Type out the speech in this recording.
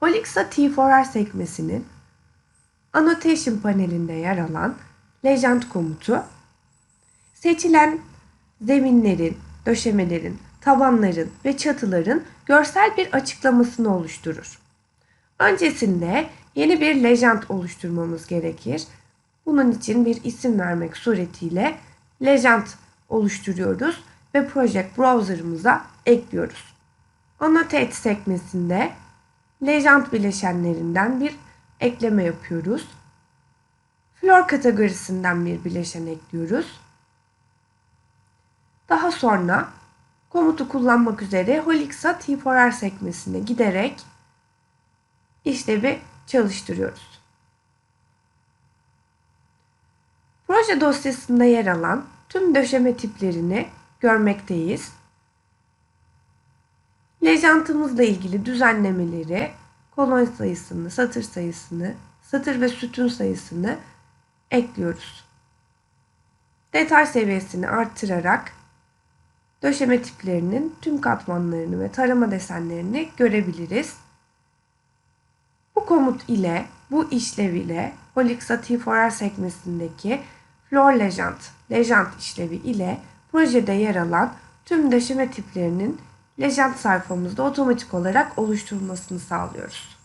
Holixa T4R sekmesinin Annotation panelinde yer alan Legend komutu seçilen zeminlerin, döşemelerin, tabanların ve çatıların görsel bir açıklamasını oluşturur. Öncesinde yeni bir legend oluşturmamız gerekir. Bunun için bir isim vermek suretiyle legend oluşturuyoruz ve Project Browser'ımıza ekliyoruz. Annotate sekmesinde legend bileşenlerinden bir ekleme yapıyoruz. Floor kategorisinden bir bileşen ekliyoruz. Daha sonra komutu kullanmak üzere Holixa T4R sekmesine giderek işlevi çalıştırıyoruz. Proje dosyasında yer alan tüm döşeme tiplerini görmekteyiz. Lejantımızla ilgili düzenlemeleri, kolon sayısını, satır sayısını, satır ve sütun sayısını ekliyoruz. Detay seviyesini arttırarak döşeme tiplerinin tüm katmanlarını ve tarama desenlerini görebiliriz. Bu komut ile, bu işlev ile Holixa T4R sekmesindeki Floor Legend, Legend işlevi ile projede yer alan tüm döşeme tiplerinin Legend sayfamızda otomatik olarak oluşturulmasını sağlıyoruz.